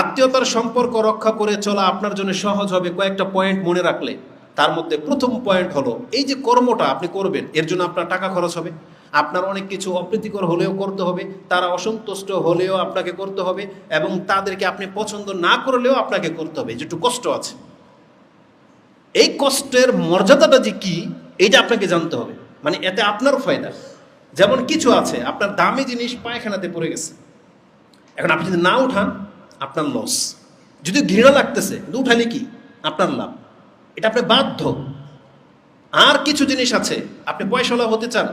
আত্মীয়তার সম্পর্ক রক্ষা করে চলা আপনার জন্য সহজ হবে কয়েকটা পয়েন্ট মনে রাখলে। তার মধ্যে প্রথম পয়েন্ট হলো, এই যে কর্মটা আপনি করবেন, এর জন্য আপনার টাকা খরচ হবে। আপনার অনেক কিছু অপ্রীতিকর হলেও করতে হবে, তারা অসন্তুষ্ট হলেও আপনাকে করতে হবে এবং তাদেরকে আপনি পছন্দ না করলেও আপনাকে করতে হবে যেটু কষ্ট আছে। এই কষ্টের মর্যাদাটা যে কি, এইটা আপনাকে জানতে হবে। মানে এতে আপনারও ফায়দা। যেমন কিছু আছে, আপনার দামি জিনিস পায়খানাতে পড়ে গেছে। এখন আপনি যদি না উঠান আপনার লস যদি ঘৃণা লাগতেছে, কিন্তু উঠালে কি? আপনার লাভ। এটা আপনি বাধ্য। আর কিছু জিনিস আছে, আপনি পয়সাওয়ালা হতে চান,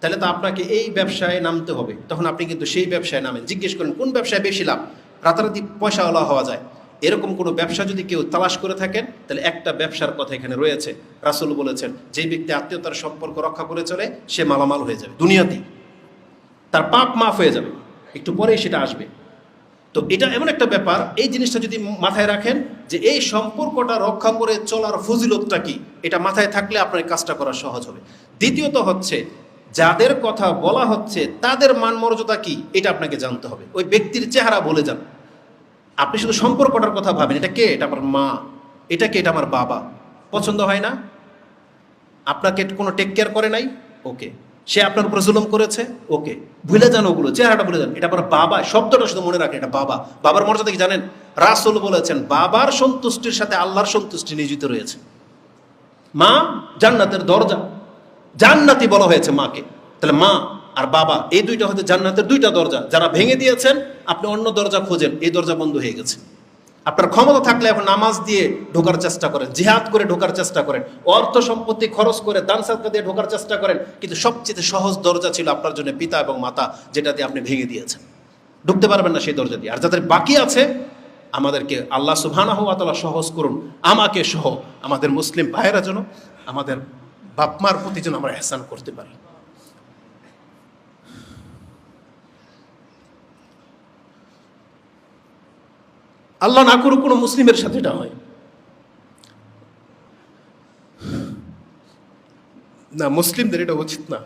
তাহলে তো আপনাকে এই ব্যবসায় নামতে হবে। তখন আপনি কিন্তু সেই ব্যবসায় নামেন। জিজ্ঞেস করেন, কোন ব্যবসায় বেশি লাভ? রাতারাতি পয়সাওয়ালা হওয়া যায়। এরকম কোনো ব্যবসা যদি কেউ তালাশ করে থাকেন, তাহলে একটা ব্যবসার কথা এখানে রয়েছে। রাসুল বলেছেন, যে ব্যক্তি আত্মীয়তার সম্পর্ক রক্ষা করে চলে, সে মালামাল হয়ে যাবে দুনিয়াতেই। তার পাপ মাফ হয়ে যাবে। একটু পরেই সেটা আসবে। তো এটা এমন একটা ব্যাপার, এই জিনিসটা যদি মাথায় রাখেন যে এই সম্পর্কটা রক্ষা করে চলার ফজিলতটা কি, এটা মাথায় থাকলে আপনার কাজটা করা সহজ হবে। দ্বিতীয়ত হচ্ছে, যাদের কথা বলা হচ্ছে, তাদের মান মর্যাদা কি, এটা আপনাকে জানতে হবে। ওই ব্যক্তির চেহারা বলে যান। আপনি শুধু সম্পর্কটার কথা ভাবেন, এটা কে? এটা আমার মা। এটা কে? এটা আমার বাবা। পছন্দ হয় না? আপনাকে কোনো টেক কেয়ার করে নাই? ওকে সে আপনার উপর জুলুম করেছে? ওকে। ভুলে যান ওগুলো, চেহারাটা ভুলে যান। এটা আপনার বাবা, শব্দটা শুধু মনে রাখেন, এটা বাবা। বাবার মর্যাদা কি জানেন? রাসুল বলেছেন, বাবার সন্তুষ্টির সাথে আল্লাহর সন্তুষ্টি নিয়োজিত রয়েছে। মা, জান্নাতের দরজা। জান্নাতি বলা হয়েছে মাকে। তাহলে মা আর বাবা, এই দুইটা হতে জান্নাতের দুইটা দরজা। যারা ভেঙে দিয়েছেন, আপনি অন্য দরজা খোঁজেন, এই দরজা বন্ধ হয়ে গেছে। আপনার ক্ষমতা থাকলে এখন নামাজ দিয়ে ঢোকার চেষ্টা করেন, জিহাদ করে ঢোকার চেষ্টা করেন, অর্থ সম্পত্তি খরচ করে দান সাদকা দিয়ে ঢোকার চেষ্টা করেন, কিন্তু সবচেয়ে সহজ দরজা ছিল আপনার জন্য পিতা এবং মাতা, যেটা দিয়ে আপনি ভেঙে দিয়েছেন। ঢুকতে পারবেন না সেই দরজা দিয়ে। আর যাদের বাকি আছে, আমাদেরকে আল্লাহ সুবহানাহু ওয়া সহজ করুন, আমাকে সহ, আমাদের মুসলিম ভাইয়েরা যেন আমাদের বাপমার প্রতি যেন আমরা এহসান করতে পারি। আল্লাহ না করুক কোনো মুসলিমের সাথে এটা হয়। না, মুসলিমদের এটা উচিত না।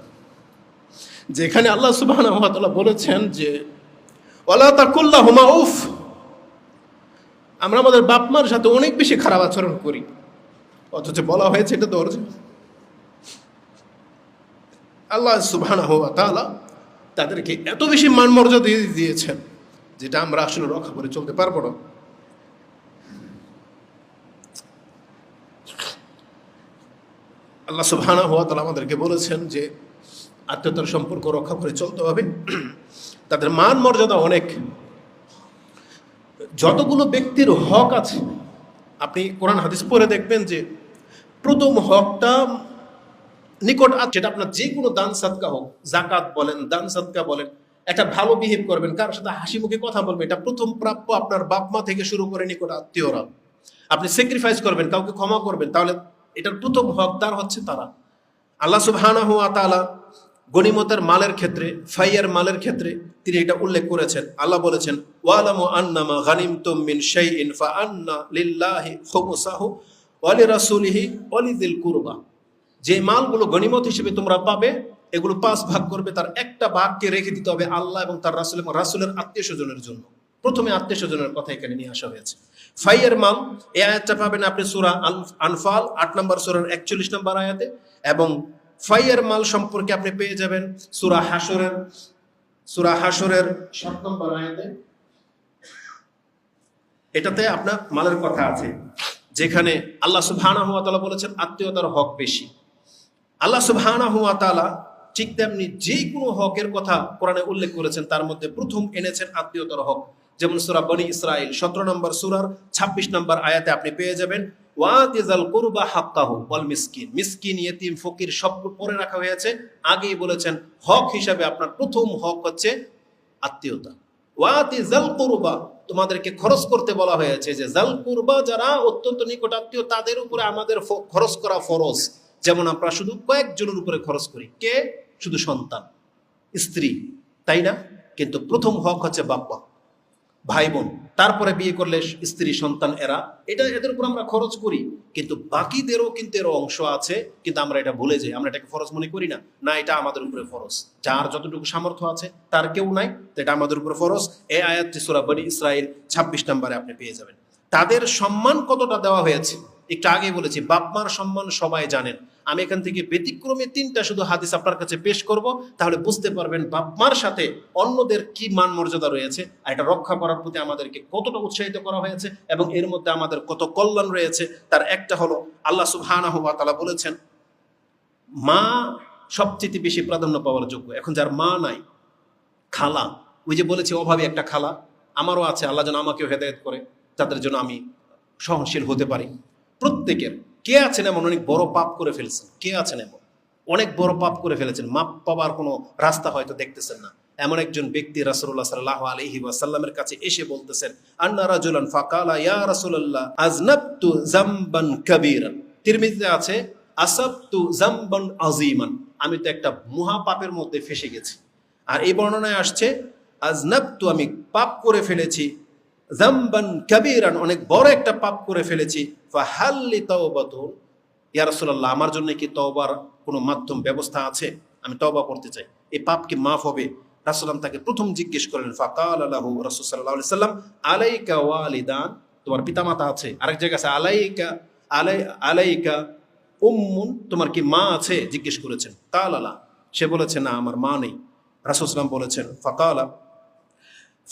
যে এখানে আল্লাহ সুবাহ বলেছেন যে ওলা তাকুল্লাহ হুমা উফ। আমরা আমাদের বাপ মার সাথে অনেক বেশি খারাপ আচরণ করি। অথচ বলা হয়েছে এটা দরজা আল্লাহ সুবাহ তাদেরকে এত বেশি মান মর্যাদা দিয়ে দিয়েছেন, যেটা আমরা আসলে রক্ষা করে চলতে পারব না। আল্লাহ সুবহানা হওয়া তালা আমাদেরকে বলেছেন যে আত্মীয়তার সম্পর্ক রক্ষা করে চলতে হবে। তাদের মান মর্যাদা অনেক। যতগুলো ব্যক্তির হক আছে, আপনি কোরআন হাদিস পড়ে দেখবেন যে প্রথম হকটা নিকট আছে যেটা আপনার যে কোনো দান সাদকা হোক জাকাত বলেন, দান সাদকা বলেন, একটা ভালো বিহেভ করবেন, কারোর সাথে হাসি মুখে কথা বলবেন, এটা প্রথম প্রাপ্য আপনার বাপ মা থেকে শুরু করে নিকট আত্মীয়রা। আপনি স্যাক্রিফাইস করবেন, কাউকে ক্ষমা করবেন, তাহলে এটার প্রথম হকদার হচ্ছে তারা। আল্লাহ সুবহানাহু ওয়া তাআলা গনিমতের মালের ক্ষেত্রে, ফাইয়ার মালের ক্ষেত্রে তিনি এটা উল্লেখ করেছেন। আল্লাহ বলেছেন, ওয়ালামু আন্নামা গানিমতুম মিন শাইইন ফাআন্না লিল্লাহি খুমুসাহু ওয়া লিরাসূলিহি ওয়া লিযিল কুরবা। যে মালগুলো গনিমত হিসেবে তোমরা পাবে, এগুলো পাঁচ ভাগ করবে, তার একটা ভাগকে রেখে দিতে হবে আল্লাহ এবং তার রাসূল এবং রাসূলের আত্মীয় স্বজনের জন্য। প্রথমে আত্মীয় স্বজনের কথা এখানে নিয়ে আসা হয়েছে। ফাইয়ের মাল এই আয়াতটা পাবেন আপনি সুরা আনফাল, আট নম্বর সুরার একচল্লিশ নম্বর আয়াতে এবং ফাইয়ের মাল সম্পর্কে আপনি পেয়ে যাবেন সুরা হাসরের সুরা হাসরের সাত নম্বর আয়াতে। এটাতে আপনার মালের কথা আছে, যেখানে আল্লাহ সুবহানাহু ওয়া তাআলা বলেছেন, আত্মীয়তার হক বেশি। আল্লাহ সুবহানাহু ওয়া তাআলা ঠিক তেমনি যে কোনো হকের কথা কোরআনে উল্লেখ করেছেন, তার মধ্যে প্রথম এনেছেন আত্মীয়তার হক। যেমন সুরা বনি ইসরাইল সতেরো নম্বর সুরার ছাব্বিশ নম্বর আয়াতে আপনি পেয়ে যাবেন ওয়াতিজাল কুরবা হাক্কাহু ওয়াল মিসকিন। মিসকিন, ইয়েতিম, ফকির সব পরে রাখা হয়েছে। আগেই বলেছেন, হক হিসাবে আপনার প্রথম হক হচ্ছে আত্মীয়তা। ওয়াতি জাল কুরবা, তোমাদেরকে খরচ করতে বলা হয়েছে যে জাল কুরবা যারা অত্যন্ত নিকট আত্মীয়, তাদের উপরে আমাদের খরচ করা ফরজ। যেমন আমরা শুধু কয়েকজনের উপরে খরচ করি। কে? শুধু সন্তান, স্ত্রী, তাই না? কিন্তু প্রথম হক হচ্ছে বাপ্পা ভাই বোন, তারপরে বিয়ে করলে স্ত্রী, সন্তান, এরা। এটা এদের উপর আমরা খরচ করি, কিন্তু বাকিদেরও কিন্তু এর অংশ আছে, কিন্তু আমরা এটা ভুলে যাই। আমরা এটাকে ফরজ মনে করি না। না, এটা আমাদের উপরে ফরজ। যার যতটুকু সামর্থ্য আছে, তার কেউ নাই, তো এটা আমাদের উপরে ফরজ। এ আয়াতটি সুরা বনি ইসরায়েল ছাব্বিশ নম্বরে আপনি পেয়ে যাবেন। তাদের সম্মান কতটা দেওয়া হয়েছে? একটু আগে বলেছি, বাপমার সম্মান সবাই জানেন। আমি এখান থেকে ব্যতিক্রমে তিনটা শুধু হাদিস আপনার কাছে পেশ করব, তাহলে বুঝতে পারবেন বাপমার সাথে অন্যদের কি মান মর্যাদা রয়েছে, আর এটা রক্ষা করার প্রতি আমাদেরকে কতটা উৎসাহিত করা হয়েছে, এবং এর মধ্যে আমাদের কত কল্যাণ রয়েছে, তার একটা হলো আল্লাহ সুবহানাহু ওয়া তাআলা বলেছেন, মা সবচেয়ে বেশি প্রাধান্য পাওয়ার যোগ্য। এখন যার মা নাই, খালা, ওই যে বলেছি অভাবে একটা খালা, আমারও আছে, আল্লাহ যেন আমাকেও হেদায়ত করে, তাদের জন্য আমি সহনশীল হতে পারি। প্রত্যেকের। কে আছেন এমন অনেক বড় পাপ করে ফেলছেন? কে আছেন এমন? অনেক বড় পাপ করে ফেলেছেন। মাপ পাবার কোনো রাস্তা হয়তো দেখতেছেন না। এমন একজন ব্যক্তি রাসূলুল্লাহ সাল্লাল্লাহু আলাইহি ওয়াসাল্লামের কাছে এসে বলতেছেন, আন্না রাজুলান ফাকালা ইয়া রাসূলুল্লাহ আজনাবতু জামবান কাবীরান। তিরমিজিতে আছে, আসাবতু জামবান আযীমান। আমি তো একটা মহা পাপের মধ্যে ফেসে গেছি। আর এই বর্ণনায় আসছে, আজনাবতু আমি পাপ করে ফেলেছি জাম্বান কাবীরান, অনেক বড় একটা পাপ করে ফেলেছি। ফাহাল্লি আমার জন্য কি তওবার কোনো মাধ্যম, ব্যবস্থা আছে? আমি তওবা করতে চাই। এই পাপ কি মাফ হবে। রাসূলুল্লাহ তাকে প্রথম জিজ্ঞেস করলেন ফাকাল লাহু রাসূল সাল্লাল্লাহু সাল্লাম আলাইকা ওয়ালিদান? তোমার পিতামাতা আছে। আরেক জায়গায় আছে, আলাইকা, আলাই, আলাইকা উম্মুন? তোমার কি মা আছে? জিজ্ঞেস করেছেন। কালালা সে বলেছে, না, আমার মা নেই। রাসূল সাল্লাম বলেছেন, ফাকালা।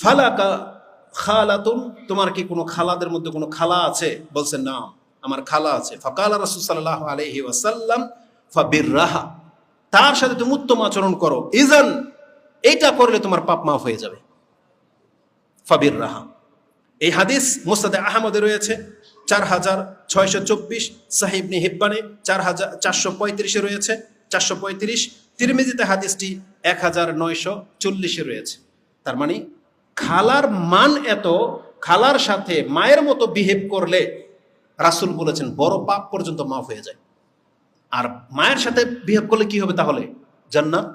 ফালাকা খালাতুন, তোমার কি কোনো খালাদের মধ্যে কোনো খালা আছে? বলছে, না, আমার খালা আছে। ফাকালা রাসূল সাল্লাল্লাহু আলাইহি ওয়াসাল্লাম, ফাবিররাহা, তার সাথে তুমি উত্তম আচরণ করো। ইজান, এইটা করলে তোমার পাপ মাফ হয়ে যাবে। ফাবিররাহা। এই হাদিস মুস্তাদে আহমদে রয়েছে, চার হাজার ছয়শো চব্বিশ সাহিবনি হিব্বানে চার হাজার চারশো পঁয়ত্রিশে রয়েছে, চারশো পঁয়ত্রিশ, তিরমিজিতে হাদিসটি এক হাজার নয়শো চল্লিশে রয়েছে। তার মানে খালার মান এত, খালার সাথে মায়ের মতো বিহেভ করলে রাসুল বলেছেন, বড় পাপ পর্যন্ত মাফ হয়ে যায়। আর মায়ের সাথে বিহেভ করলে কি হবে তাহলে? জান্নাত।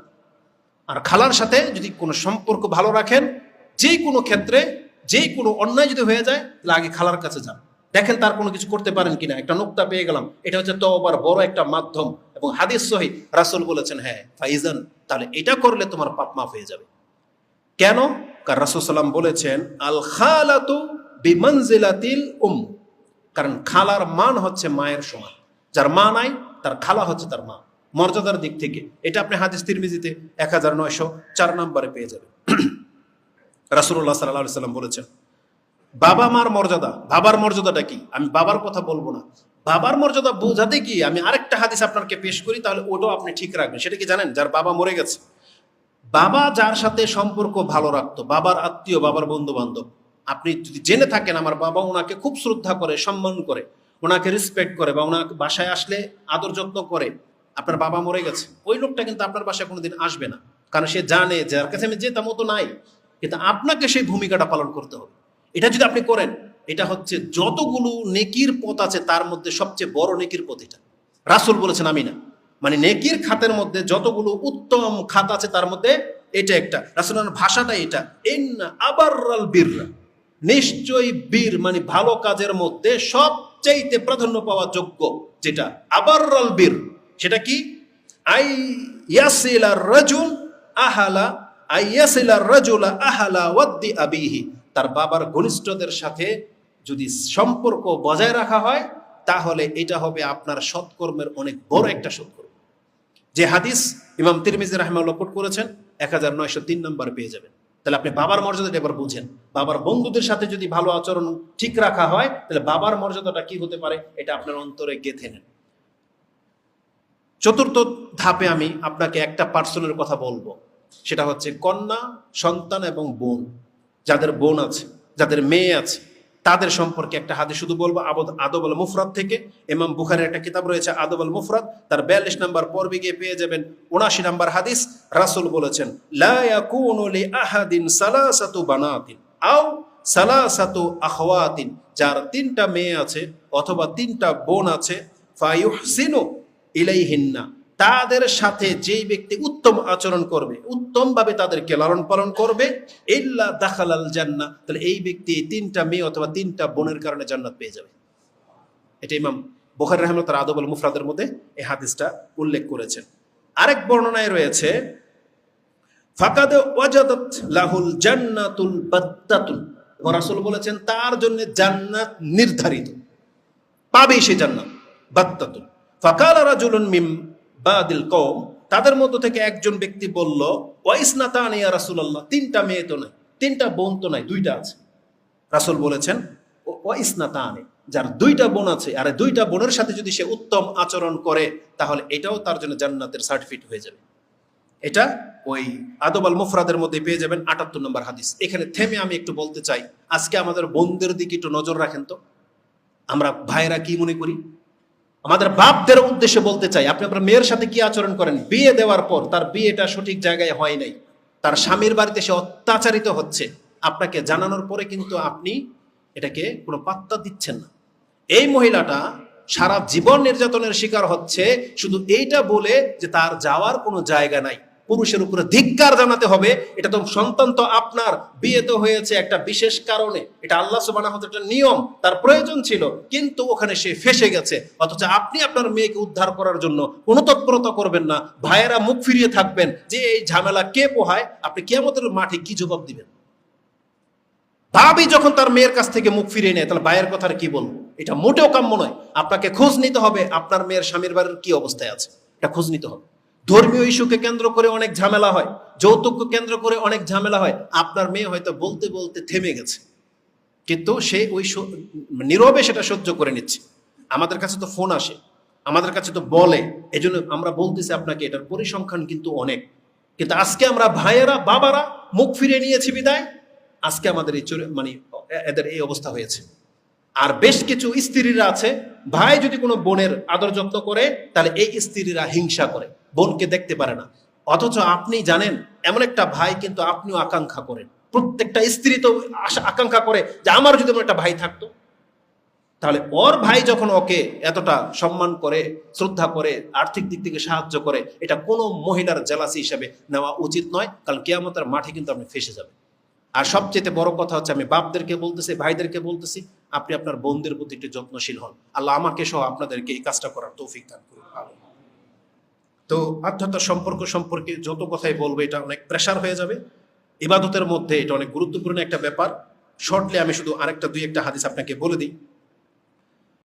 আর খালার সাথে যদি কোনো সম্পর্ক ভালো রাখেন যে কোনো ক্ষেত্রে যে কোনো অন্যায় যদি হয়ে যায়, তাহলে আগে খালার কাছে যান। দেখেন তার কোনো কিছু করতে পারেন কিনা। একটা নোক্তা পেয়ে গেলাম। এটা হচ্ছে তো আবার বড় একটা মাধ্যম এবং হাদিস সহি। রাসুল বলেছেন হ্যাঁ ফাইজান, তাহলে এটা করলে তোমার পাপ মাফ হয়ে যাবে। কেন? কারণ রাসুল সাল্লাম বলেছেন আল খালাতু বিমনজিলাতিল উম কারণ খালার মান হচ্ছে মায়ের সমান। যার মা নাই, তার খালা হচ্ছে তার মা। মর্যাদার দিক থেকে। এটা আপনি হাদিস তিরমিজিতে এক হাজার নয়শো চার নম্বরে পেয়ে যাবেন। রাসুল্লাহ সাল্লাহ সাল্লাম বলেছেন, বাবা মার মর্যাদা। বাবার মর্যাদাটা কি? আমি বাবার কথা বলব না। বাবার মর্যাদা বোঝাতে কি আমি আরেকটা হাদিস আপনাকে পেশ করি, তাহলে ওটাও আপনি ঠিক রাখবেন। সেটা কি জানেন? যার বাবা মরে গেছে। বাবা যার সাথে সম্পর্ক ভালো রাখতো, বাবার আত্মীয়, বাবার বন্ধু বান্ধব আপনি যদি জেনে থাকেন আমার বাবা ওনাকে খুব শ্রদ্ধা করে, সম্মান করে ওনাকে রেসপেক্ট করে বা ওনাকে বাসায় আসলে আদর যত্ন করে, আপনার বাবা মরে গেছে, ওই লোকটা কিন্তু আপনার বাসায় কোনোদিন আসবে না। কারণ সে জানে যার কাছে আমি যেতাম তো নাই, কিন্তু আপনাকে সেই ভূমিকাটা পালন করতে হবে। এটা যদি আপনি করেন, এটা হচ্ছে যতগুলো নেকির পথ আছে তার মধ্যে সবচেয়ে বড় নেকির পথ এটা। রাসুল বলেছেন আমি না মানে নেকির খাতের মধ্যে যতগুলো উত্তম খাত আছে তার মধ্যে এটা একটা। রাসুলের ভাষাটা এটা। ইন আবার বীর। নিশ্চয়ই বীর মানে ভালো কাজের মধ্যে সবচাইতে প্রাধান্য পাওয়া যোগ্য যেটা। আবার বীর। সেটা কি? আই ইয়াসিলা রাজুল আহালা, আই ইয়াসিলা রাজুলা আহালা ওয়াদ্দি আবিহি। তার বাবার ঘনিষ্ঠদের সাথে যদি সম্পর্ক বজায় রাখা হয়, তাহলে এটা হবে আপনার সৎকর্মের অনেক বড় একটা সৎকর্ম। যে হাদিস ইমাম তিরমিজি রাহমাল্লাহ কোট করেছেন এক হাজার নয়শো তিন নম্বর পেয়ে যাবেন। তাহলে আপনি বাবার মর্যাদাটা এবার বুঝেন। বাবার বন্ধুদের সাথে যদি ভালো আচরণ ঠিক রাখা হয়, তাহলে বাবার মর্যাদাটা কি হতে পারে, এটা আপনার অন্তরে গেঁথে নেন। চতুর্থ ধাপে আমি আপনাকে একটা পার্সনের কথা বলব। সেটা হচ্ছে কন্যা, সন্তান এবং বোন। যাদের বোন আছে, যাদের মেয়ে আছে তাদের সম্পর্কে একটা হাদিস শুধু বলব আবদ আদব আল মুফরাদ থেকে। এমাম বুখারের একটা কিতাব রয়েছে, আদব আল মুফরাদ। তার বিয়াল্লিশ নম্বর পর্বে গিয়ে পেয়ে যাবেন উনাশি নম্বর হাদিস। রাসুল বলেছেন আহাদিন সালাসাতু বানাতিন আও সালাসাতু আখওয়াতিন। যার তিনটা মেয়ে আছে অথবা তিনটা বোন আছে, ফায়ুহসিনু ইলাইহিন্না। তাদের সাথে যেই ব্যক্তি উত্তম আচরণ করবে উত্তম ভাবে তাদেরকে লালন পালন করবে, ইল্লা দাখালাল জান্নাহ, তাহলে এই ব্যক্তি তিনটা মেয়ে অথবা তিনটা বোনের কারণে জান্নাত পেয়ে যাবে। এটা ইমাম বুখারী রহমত আদবুল মুফরাদের মধ্যে এই হাদিসটা উল্লেখ করেছেন। আরেক বর্ণনায় রয়েছে লাহুল জান্নাতুল রাসূল বলেছেন, তার জন্য জান্নাত নির্ধারিত। পাবেই সে জান্নাত বাত্তাতুল ফাকাল রাজুলুন মিম বাদিল কওম, তাদের মধ্য থেকে একজন ব্যক্তি বলল ওয়াইসনাতান ইয়া রাসূলুল্লাহ, তিনটা মেয়ে তো নাই, তিনটা বোন তো নাই, দুইটা আছে। রাসূল বলেছেন ওয়াইসনাতানে যার দুইটা বোন আছে, আর দুইটা বোনের সাথে যদি সে উত্তম আচরণ করে, তাহলে এটাও তার জন্য জান্নাতের সার্টিফিকেট হয়ে যাবে। এটা ওই আদব আল মুফরাদের মধ্যে পেয়ে যাবেন আটাত্তর নম্বর হাদিস। এখানে থেমে আমি একটু বলতে চাই, আজকে আমাদের বোনদের দিকে একটু নজর রাখেন তো। আমরা ভাইরা কি মনে করি? আমাদের বাপদের উদ্দেশ্যে বলতে চাই, আপনি আপনার মেয়ের সাথে কি আচরণ করেন? বিয়ে দেওয়ার পর তার বিয়েটা সঠিক জায়গায় হয় নাই। তার স্বামীর বাড়িতে সে অত্যাচারিত হচ্ছে। আপনাকে জানানোর পরে কিন্তু আপনি এটাকে কোনো পাত্তা দিচ্ছেন না। এই মহিলাটা সারা জীবন নির্যাতনের শিকার হচ্ছে। শুধু এইটা বলে যে তার যাওয়ার কোনো জায়গা নাই। পুরুষের উপরে ধিক্কার জানাতে হবে। এটা তো সন্তান তো আপনার। বিয়ে তো হয়েছে একটা বিশেষ কারণে। এটা আল্লাহ সুবাহ একটা নিয়ম। তার প্রয়োজন ছিল। কিন্তু ওখানে সে ফেসে গেছে। অথচ আপনি আপনার মেয়েকে উদ্ধার করার জন্য কোনো তৎপরতা করবেন না। ভাইয়েরা মুখ ফিরিয়ে থাকবেন যে এই ঝামেলা কে পোহায়, আপনি কেমতের মাঠে কি জবাব দিবেন? ভাবি যখন তার মেয়ের কাছ থেকে মুখ ফিরিয়ে নেয়, তাহলে ভাইয়ের কথার কি বলব? এটা মোটেও কাম্য নয়। আপনাকে খোঁজ নিতে হবে আপনার মেয়ের স্বামীর বাড়ির কি অবস্থায় আছে। এটা খোঁজ নিতে হবে। ধর্মীয় ইস্যুকে কেন্দ্র করে অনেক ঝামেলা হয়, যৌতুককে কেন্দ্র করে অনেক ঝামেলা হয়। আপনার মেয়ে হয়তো বলতে বলতে থেমে গেছে। কিন্তু সে ওই নীরবে সেটা সহ্য করে নিচ্ছে। আমাদের কাছে তো ফোন আসে, আমাদের কাছে তো বলে। এজন্য আমরা বলতেছি আপনাকে, এটার পরিসংখ্যান কিন্তু অনেক। কিন্তু আজকে আমরা ভাইয়েরা, বাবারা মুখ ফিরে নিয়েছি বিদায়। আজকে আমাদের এই মানে এদের এই অবস্থা হয়েছে। আর বেশ কিছু স্ত্রীরা আছে। ভাই যদি কোনো বোনের আদর যত্ন করে, তাহলে এই স্ত্রীরা হিংসা করে। বোনকে দেখতে পারে না। অথচ আপনি জানেন, এমন একটা ভাই কিন্তু আপনিও আকাঙ্ক্ষা করেন। প্রত্যেকটা স্ত্রী তো আকাঙ্ক্ষা করে যে আমার যদি একটা ভাই থাকতো। তাহলে ওর ভাই যখন ওকে এতটা সম্মান করে, শ্রদ্ধা করে, আর্থিক দিক থেকে সাহায্য করে, এটা কোনো মহিলার জেলাসি হিসাবে নেওয়া উচিত নয়, কারণ কেয়ামতের মাঠে কিন্তু আপনি ফেসে যাবেন। আর সবচেয়ে বড় কথা হচ্ছে, আমি বাপদেরকে বলতেছি, ভাইদেরকে বলতেছি, আপনি আপনার বোনদের প্রতি একটু যত্নশীল হন। আল্লাহ আমাকে সহ আপনাদেরকে এই কাজটা করার তৌফিক দান করুন। তো আধ্যাত্ম সম্পর্ক সম্পর্কে যত কথাই বলব, এটা অনেক প্রেশার হয়ে যাবে। ইবাদতের মধ্যে এটা অনেক গুরুত্বপূর্ণ একটা ব্যাপার। শর্টলি আমি শুধু আরেকটা দুই একটা হাদিস আপনাকে বলে দিই।